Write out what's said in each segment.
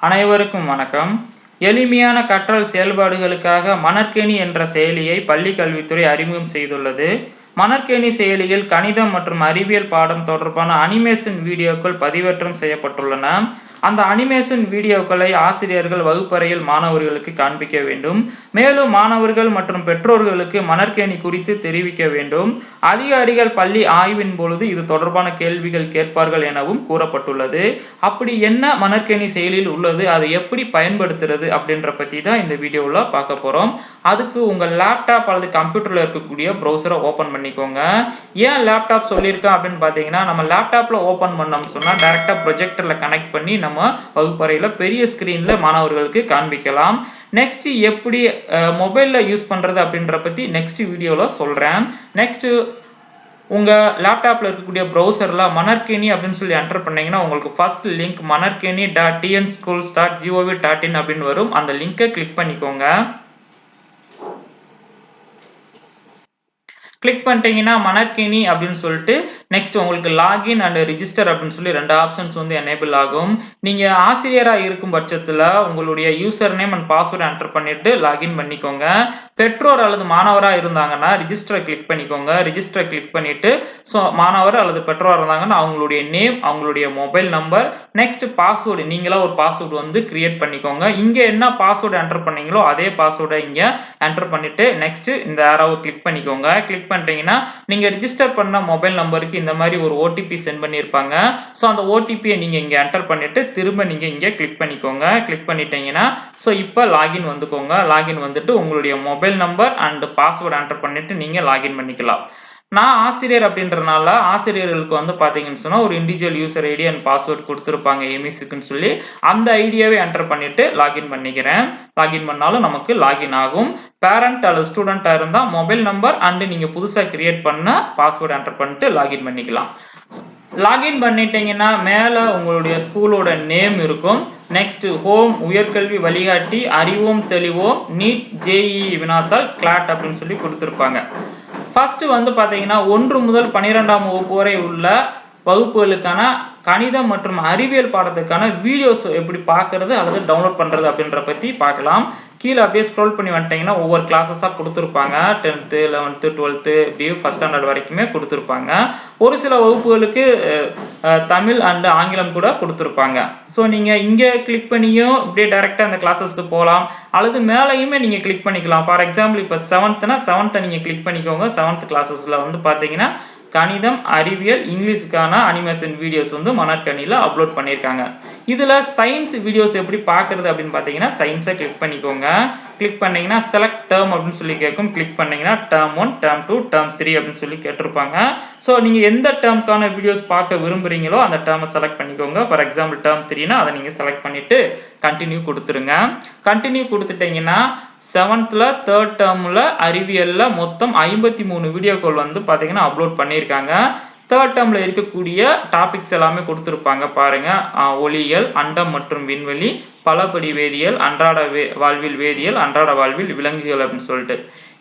அனைவருக்கும் வணக்கம். எளிமையான கற்றல் செயல்பாடுகளுக்காக மணற்கேணி என்ற செயலியை பள்ளி கல்வித்துறை அறிமுகம் செய்துள்ளது. மணற்கேணி செயலியில் கணிதம் மற்றும் அறிவியல் பாடம் தொடர்பான அனிமேஷன் வீடியோக்கள் பதிவேற்றம் செய்யப்பட்டுள்ளன. அந்த அனிமேஷன் வீடியோக்களை ஆசிரியர்கள் வகுப்பறையில் மாணவர்களுக்கு காண்பிக்க வேண்டும். மேலும் மாணவர்கள் மற்றும் பெற்றோர்களுக்கு மணற்கேணி குறித்து தெரிவிக்க வேண்டும். அதிகாரிகள் பள்ளி ஆய்வின் பொழுது இது தொடர்பான கேள்விகள் கேட்பார்கள் எனவும் கூறப்பட்டுள்ளது. அப்படி என்ன மணற்கேணி செயலில் உள்ளது அதை எப்படி பயன்படுத்துறது அப்படின்ற பத்தி தான் இந்த வீடியோவில் பார்க்க போறோம். அதுக்கு உங்கள் லேப்டாப் அல்லது கம்ப்யூட்டர்ல இருக்கக்கூடிய ப்ரௌசரை ஓபன் பண்ணிக்கோங்க. ஏன் லேப்டாப் சொல்லியிருக்கேன் அப்படின்னு பார்த்தீங்கன்னா நம்ம லேப்டாப்ல ஓபன் பண்ணோம்னு சொன்னால் டைரக்டா ப்ரொஜெக்டரில் கனெக்ட் பண்ணி நம்ம வகுப்பறையில் பெரிய ஸ்க்ரீனில் மாணவர்களுக்கு காண்பிக்கலாம். நெக்ஸ்ட் எப்படி மொபைல்ல யூஸ் பண்றது அப்படின்ற பத்தி நெக்ஸ்ட் வீடியோவில் சொல்றேன். நெக்ஸ்ட் உங்க லேப்டாப்ல இருக்கக்கூடிய ப்ரௌசர்ல மணற்கேணி அப்படின்னு சொல்லி என்டர் பண்ணீங்கன்னா உங்களுக்கு first link Manarkeni dot TN schools dot G O V dot in அப்படின்னு வரும். அந்த லிங்கை கிளிக் பண்ணிக்கோங்க. கிளிக் பண்ணிட்டீங்கன்னா மணற்கேணி அப்படின்னு சொல்லிட்டு நெக்ஸ்ட் உங்களுக்கு லாகின் அண்ட் ரிஜிஸ்டர் அப்படின்னு சொல்லி ரெண்டு ஆப்ஷன்ஸ் வந்து எனேபிள் ஆகும். நீங்க ஆசிரியராக இருக்கும் பட்சத்தில் உங்களுடைய user name and password enter பண்ணிட்டு லாகின் பண்ணிக்கோங்க. பெற்றோர் அல்லது மாணவராக இருந்தாங்கன்னா ரிஜிஸ்டரை கிளிக் பண்ணிக்கோங்க. ரிஜிஸ்டரை கிளிக் பண்ணிட்டு ஸோ மாணவர் அல்லது பெற்றோர் இருந்தாங்கன்னா அவங்களுடைய நேம் அவங்களுடைய மொபைல் நம்பர் நெக்ஸ்ட் பாஸ்வேர்டு நீங்களா ஒரு பாஸ்வேர்டு வந்து கிரியேட் பண்ணிக்கோங்க. இங்கே என்ன பாஸ்வேர்டு என்டர் பண்ணீங்களோ அதே பாஸ்வேர்டை இங்கே என்டர் பண்ணிட்டு நெக்ஸ்ட் இந்த ஆரோவை கிளிக் பண்ணிக்கோங்க. கிளிக் பண்ணிட்டீங்கன்னா நீங்க ரிஜிஸ்டர் பண்ண மொபைல் நம்பருக்கு இந்த மாதிரி ஒரு ஓடிபி சென்ட் பண்ணியிருப்பாங்க ஸோ அந்த ஓடிபியை நீங்க இங்க என்டர் பண்ணிட்டு திரும்ப நீங்க இங்கே கிளிக் பண்ணிக்கோங்க. கிளிக் பண்ணிட்டீங்கன்னா ஸோ இப்போ லாகின் வந்துக்கோங்க. லாகின் வந்துட்டு உங்களுடைய mobile number and password enter பண்ணிட்டு நீங்க லாகின் பண்ணிக்கலாம். நான் ஆசிரியர் அப்படின்றனால ஆசிரியர்களுக்கு வந்து பார்த்தீங்கன்னு சொன்னால் ஒரு individual user ID and password கொடுத்துருப்பாங்க எமிஸுக்குன்னு சொல்லி. அந்த ஐடியாவை என்டர் பண்ணிட்டு லாகின் பண்ணிக்கிறேன். லாகின் பண்ணாலும் நமக்கு லாகின் ஆகும். பேரண்ட் அல்லது ஸ்டூடெண்ட்டாக இருந்தால் மொபைல் நம்பர் அண்டு நீங்கள் புதுசாக கிரியேட் பண்ண பாஸ்வேர்டு என்டர் பண்ணிட்டு லாகின் பண்ணிக்கலாம். லாகின் பண்ணிட்டீங்கன்னா மேலே உங்களுடைய ஸ்கூலோட நேம் இருக்கும். நெக்ஸ்ட் ஹோம் உயர்கல்வி வழிகாட்டி அறிவோம் தெளிவோம் நீட் ஜேஇ வினாத்தால் கிளாட் அப்படின்னு சொல்லி கொடுத்துருப்பாங்க. ஃபஸ்ட்டு வந்து பார்த்தீங்கன்னா ஒன்று முதல் பன்னிரெண்டாம் வகுப்பு வரை உள்ள வகுப்புகளுக்கான கணிதம் மற்றும் அறிவியல் பாடத்துக்கான வீடியோஸ் எப்படி பார்க்கறது அல்லது டவுன்லோட் பண்ணுறது அப்படின்ற பற்றி பார்க்கலாம். கீழே அப்படியே ஸ்க்ரோல் பண்ணி வந்துட்டீங்கன்னா ஒவ்வொரு கிளாஸஸாக கொடுத்துருப்பாங்க. டென்த்து லெவன்த்து டுவெல்த்து இப்படி ஃபஸ்ட் ஸ்டாண்டர்ட் வரைக்குமே கொடுத்துருப்பாங்க. ஒரு சில வகுப்புகளுக்கு தமிழ் அண்டு ஆங்கிலம் கூட கொடுத்துருப்பாங்க. ஸோ நீங்கள் இங்கே கிளிக் பண்ணியும் இப்படியே டைரெக்டாக அந்த கிளாஸஸ்க்கு போகலாம் அல்லது மேலேயுமே நீங்கள் கிளிக் பண்ணிக்கலாம். ஃபார் எக்ஸாம்பிள் இப்போ செவன்த்துனா செவன்த்தை நீங்கள் கிளிக் பண்ணிக்கோங்க. செவன்த் கிளாஸஸில் வந்து பார்த்தீங்கன்னா கணிதம் அறிவியல் இங்கிலீஷுக்கான அனிமேஷன் வீடியோஸ் வந்து மணற்கணியில் அப்லோட் பண்ணியிருக்காங்க. இதில் சயின்ஸ் வீடியோஸ் எப்படி பார்க்குறது அப்படின்னு பார்த்தீங்கன்னா சயின்ஸை கிளிக் பண்ணிக்கோங்க. கிளிக் பண்ணீங்கன்னா செலக்ட் டேர்ம் அப்படின்னு சொல்லி கேட்கும். கிளிக் பண்ணீங்கன்னா term one term two term three அப்படின்னு சொல்லி கேட்டிருப்பாங்க. ஸோ நீங்கள் எந்த டேர்ம்க்கான வீடியோஸ் பார்க்க விரும்புகிறீங்களோ அந்த டேர்மை செலக்ட் பண்ணிக்கோங்க. ஃபார் எக்ஸாம்பிள் டேர்ம் த்ரீனா அதை நீங்கள் செலக்ட் பண்ணிவிட்டு கண்டினியூ கொடுத்துருங்க. கண்டினியூ கொடுத்துட்டீங்கன்னா செவன்த்தில் தேர்ட் டேர்மில் அறிவியலில் மொத்தம் ஐம்பத்தி மூணு வீடியோக்கள் வந்து பார்த்தீங்கன்னா அப்லோட் பண்ணியிருக்காங்க. தேர்ட் டேர்மில் இருக்கக்கூடிய டாபிக்ஸ் எல்லாமே கொடுத்துருப்பாங்க பாருங்க. ஒளியியல் அண்டம் மற்றும் விண்வெளி. பலபடி வேதியியல் அன்றாட வே வாழ்வில் வேதியியல் அன்றாட வாழ்வில் விலங்குகள் அப்படின்னு சொல்லிட்டு.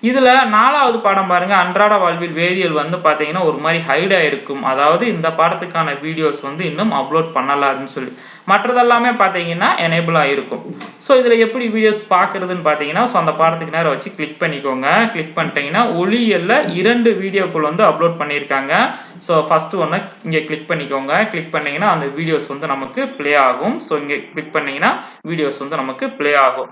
இதுல நாலாவது பாடம் பாருங்க. அன்றாட வாழ்வில் வேதியியல் வந்து பாத்தீங்கன்னா ஒரு மாதிரி ஹைடா இருக்கும் அதாவது இந்த பாடத்துக்கான வீடியோஸ் வந்து இன்னும் அப்லோட் பண்ணல அப்படின்னு சொல்லி. மற்றதெல்லாமே பார்த்தீங்கன்னா எனேபிள் இருக்கும் ஸோ இதில் எப்படி வீடியோஸ் பார்க்குறதுன்னு பார்த்தீங்கன்னா ஸோ அந்த பாடத்துக்கு நேரம் வச்சு கிளிக் பண்ணிக்கோங்க. கிளிக் பண்ணிட்டீங்கன்னா ஒளியல்ல இரண்டு வீடியோக்கள் வந்து அப்லோட் பண்ணியிருக்காங்க. ஸோ ஃபர்ஸ்ட் ஒன்று இங்கே கிளிக் பண்ணிக்கோங்க. கிளிக் பண்ணிங்கன்னா அந்த வீடியோஸ் வந்து நமக்கு ப்ளே ஆகும். ஸோ இங்கே கிளிக் பண்ணிங்கன்னா வீடியோஸ் வந்து நமக்கு பிளே ஆகும்.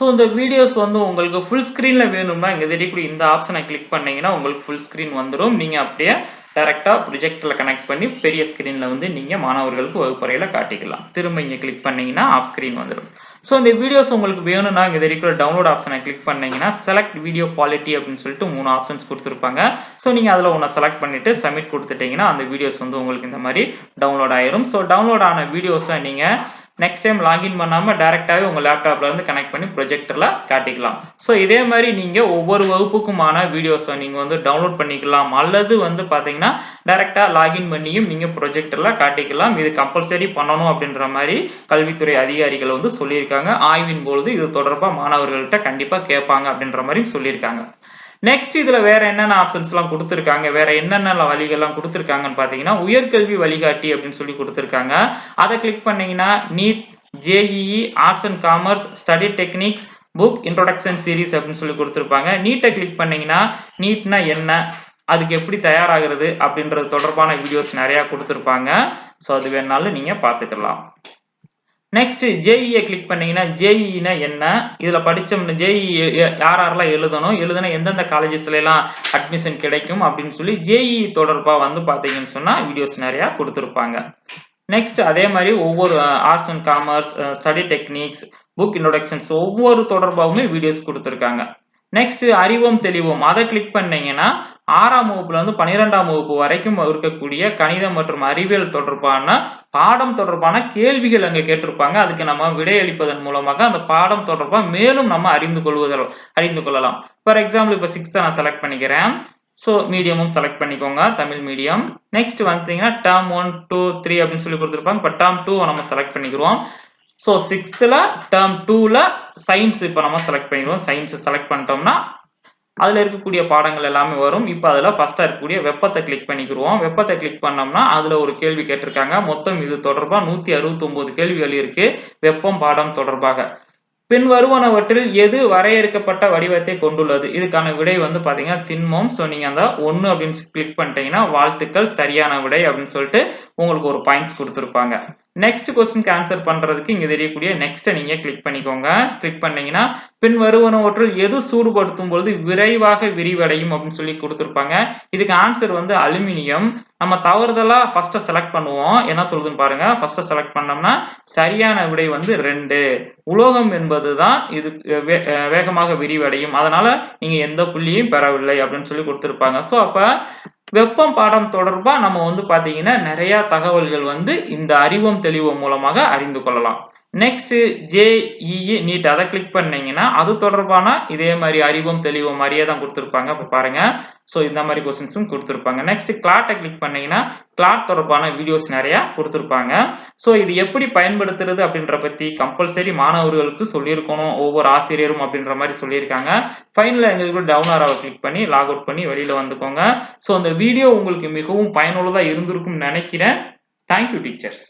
ஸோ இந்த வீடியோஸ் வந்து உங்களுக்கு ஃபுல் ஸ்க்ரீனில் வேணும்னா இங்கே தெரியக்கூடிய இந்த ஆப்ஷனை கிளிக் பண்ணிங்கன்னா உங்களுக்கு ஃபுல் ஸ்க்ரீன் வந்துடும் நீங்கள் அப்படியே டேரெக்டாக ப்ரொஜெக்டில் கனெக்ட் பண்ணி பெரிய ஸ்க்ரீனில் வந்து நீங்கள் மாணவர்களுக்கு வகுப்பறையில் காட்டிக்கலாம். திரும்ப இங்கே கிளிக் பண்ணிங்கன்னா ஆஃப் ஸ்க்ரீன் வந்துடும் ஸோ இந்த வீடியோஸ் உங்களுக்கு வேணும்னா இங்கே இருக்கிற டவுன்லோட் ஆப்ஷனை கிளிக் பண்ணிங்கன்னா செலக்ட் வீடியோ குவாலிட்டி அப்படின்னு சொல்லிட்டு மூணு ஆப்ஷன்ஸ் கொடுத்துருப்பாங்க. ஸோ நீங்கள் அதில் ஒன்று செலக்ட் பண்ணிட்டு சப்மிட் கொடுத்துட்டீங்கன்னா அந்த வீடியோஸ் வந்து உங்களுக்கு இந்த மாதிரி டவுன்லோட் ஆயிரும். ஸோ டவுன்லோட் ஆன வீடியோஸை நீங்கள் நெக்ஸ்ட் டைம் லாகின் பண்ணாமல் டேரெக்டாகவே உங்கள் லேப்டாப்பில் இருந்து கனெக்ட் பண்ணி ப்ரொஜெக்டரில் காட்டிக்கலாம். ஸோ இதே மாதிரி நீங்கள் ஒவ்வொரு வகுப்புக்குமான வீடியோஸை நீங்கள் வந்து டவுன்லோட் பண்ணிக்கலாம். அல்லது வந்து பார்த்தீங்கன்னா டேரெக்டாக லாகின் பண்ணியும் நீங்கள் ப்ரொஜெக்டரில் காட்டிக்கலாம். இது கம்பல்சரி பண்ணணும் அப்படின்ற மாதிரி கல்வித்துறை அதிகாரிகள் வந்து சொல்லியிருக்காங்க. ஆய்வின் பொழுது இது தொடர்பாக மாணவர்கள்ட்ட கண்டிப்பாக கேட்பாங்க அப்படின்ற மாதிரியும் சொல்லியிருக்காங்க. நெக்ஸ்ட் இதுல வேற என்னென்ன ஆப்ஷன்ஸ் எல்லாம் கொடுத்துருக்காங்க? வேற என்னென்ன வழிகள்லாம் கொடுத்துருக்காங்கன்னு பாத்தீங்கன்னா உயர்கல்வி வழிகாட்டி அப்படின்னு சொல்லி கொடுத்துருக்காங்க. அதை கிளிக் பண்ணீங்கன்னா NEET JEE arts and commerce study techniques book introduction series அப்படின்னு சொல்லி கொடுத்துருப்பாங்க. நீட்டை கிளிக் பண்ணீங்கன்னா நீட்னா என்ன அதுக்கு எப்படி தயாராகிறது அப்படின்றது தொடர்பான வீடியோஸ் நிறைய கொடுத்துருப்பாங்க. ஸோ அது வேணாலும் நீங்க பார்த்துக்கலாம். நெக்ஸ்ட் ஜேஇஏ கிளிக் பண்ணீங்கன்னா ஜேஇனா என்ன? இதுல படிச்சோம்னா ஜேஇ யார் யாரெல்லாம் எழுதணும்? எழுதுனா எந்தெந்த காலேஜஸ்ல எல்லாம் அட்மிஷன் கிடைக்கும் அப்படின்னு சொல்லி ஜேஇ தொடர்பா வந்து பாத்தீங்கன்னு சொன்னா வீடியோஸ் நிறைய கொடுத்துருப்பாங்க. நெக்ஸ்ட் அதே மாதிரி ஒவ்வொரு arts and commerce study techniques book introductions ஒவ்வொரு தொடர்பாகவுமே வீடியோஸ் கொடுத்துருக்காங்க. நெக்ஸ்ட் அறிவோம் தெளிவோம். அதை கிளிக் பண்ணீங்கன்னா ஆறாம் வகுப்புல இருந்து பன்னிரெண்டாம் வகுப்பு வரைக்கும் இருக்கக்கூடிய கணிதம் மற்றும் அறிவியல் தொடர்பான பாடம் தொடர்பான கேள்விகள் அங்க கேட்டிருப்பாங்க. அதுக்கு நம்ம விடையளிப்பதன் மூலமாக அந்த பாடம் தொடர்பாக மேலும் நம்ம அறிந்து கொள்வதில் அறிந்து கொள்ளலாம். ஃபார் எக்ஸாம்பிள் இப்போ சிக்ஸ்த்தை நான் செலக்ட் பண்ணிக்கிறேன். ஸோ மீடியமும் செலக்ட் பண்ணிக்கோங்க தமிழ் மீடியம் நெக்ஸ்ட் வந்துட்டீங்கன்னா டேர்ம் ஒன் டூ த்ரீ அப்படின்னு சொல்லி கொடுத்துருப்பாங்க. இப்போ டேர்ம் டூ நம்ம செலக்ட் பண்ணிக்கிறோம். ஸோ சிக்ஸ்த்தில் டேர்ம் டூவில் சயின்ஸ் இப்போ நம்ம செலக்ட் பண்ணிடுவோம் சயின்ஸ் செலக்ட் பண்ணிட்டோம்னா அதில் இருக்கக்கூடிய பாடங்கள் எல்லாமே வரும். இப்போ அதில் ஃபஸ்ட்டாக இருக்கக்கூடிய வெப்பத்தை கிளிக் பண்ணிக்கிடுவோம் வெப்பத்தை கிளிக் பண்ணோம்னா அதில் ஒரு கேள்வி கேட்டிருக்காங்க. மொத்தம் இது தொடர்பாக நூற்றி அறுபத்தொம்போது கேள்விகள் இருக்கு. வெப்பம் பாடம் தொடர்பாக. பின் வருவனவற்றில் எது வரையறுக்கப்பட்ட வடிவத்தை கொண்டுள்ளது? இதுக்கான விடை வந்து பார்த்தீங்கன்னா திண்மம். ஸோ நீங்கள் அந்த ஒன்று அப்படின்னு கிளிக் பண்ணிட்டீங்கன்னா வாழ்த்துக்கள் சரியான விடை அப்படின்னு சொல்லிட்டு உங்களுக்கு ஒரு பாயிண்ட்ஸ் கொடுத்துருப்பாங்க. நெக்ஸ்ட் கொஸ்டின் ஆன்சர் பண்றதுக்கு இங்க தெரியக்கூடிய நெக்ஸ்ட் நீங்க கிளிக் பண்ணிக்கோங்க. கிளிக் பண்ணீங்கன்னா பின் வருவனவற்றில் எது சூடுபடுத்தும் பொழுது விரைவாக விரிவடையும் அப்படின்னு சொல்லி கொடுத்துருப்பாங்க. இதுக்கு ஆன்சர் வந்து அலுமினியம். நம்ம தவறுதலா ஃபர்ஸ்ட் செலக்ட் பண்ணுவோம். என்ன சொல்லுதுன்னு பாருங்க. ஃபர்ஸ்ட் செலக்ட் பண்ணோம்னா சரியான விடை வந்து ரெண்டு. உலோகம் என்பதுதான் இது வே- வேகமாக விரிவடையும். அதனால நீங்க எந்த புள்ளியும் பெறவில்லை அப்படின்னு சொல்லி கொடுத்துருப்பாங்க. ஸோ அப்ப வெப்பம் பாடம் தொடர்பா நம்ம வந்து பாத்தீங்கன்னா நிறைய தகவல்கள் வந்து இந்த அறிவம் தெளிவு மூலமாக அறிந்து கொள்ளலாம். நெக்ஸ்ட் ஜேஇஇ நீட் அதை கிளிக் பண்ணீங்கன்னா அது தொடர்பான இதே மாதிரி அறிவும் தெளிவும் மாதிரியே தான் கொடுத்துருப்பாங்க. இப்போ பாருங்க. ஸோ இந்த மாதிரி கொஸ்டின்ஸும் கொடுத்துருப்பாங்க. நெக்ஸ்ட் கிளாட்டை கிளிக் பண்ணீங்கன்னா கிளாட் தொடர்பான வீடியோஸ் நிறையா கொடுத்துருப்பாங்க. ஸோ இது எப்படி பயன்படுத்துறது அப்படின்ற பற்றி கம்பல்சரி மாணவர்களுக்கு சொல்லியிருக்கணும். ஒவ்வொரு ஆசிரியரும் அப்படின்ற மாதிரி சொல்லியிருக்காங்க. ஃபைனலில் எங்களுக்கு டவுன் ஆராவை கிளிக் பண்ணி லாக் அவுட் பண்ணி வெளியில் வந்துக்கோங்க. ஸோ அந்த வீடியோ உங்களுக்கு மிகவும் பயனுள்ளதாக இருந்திருக்கும்னு நினைக்கிறேன். Thank you teachers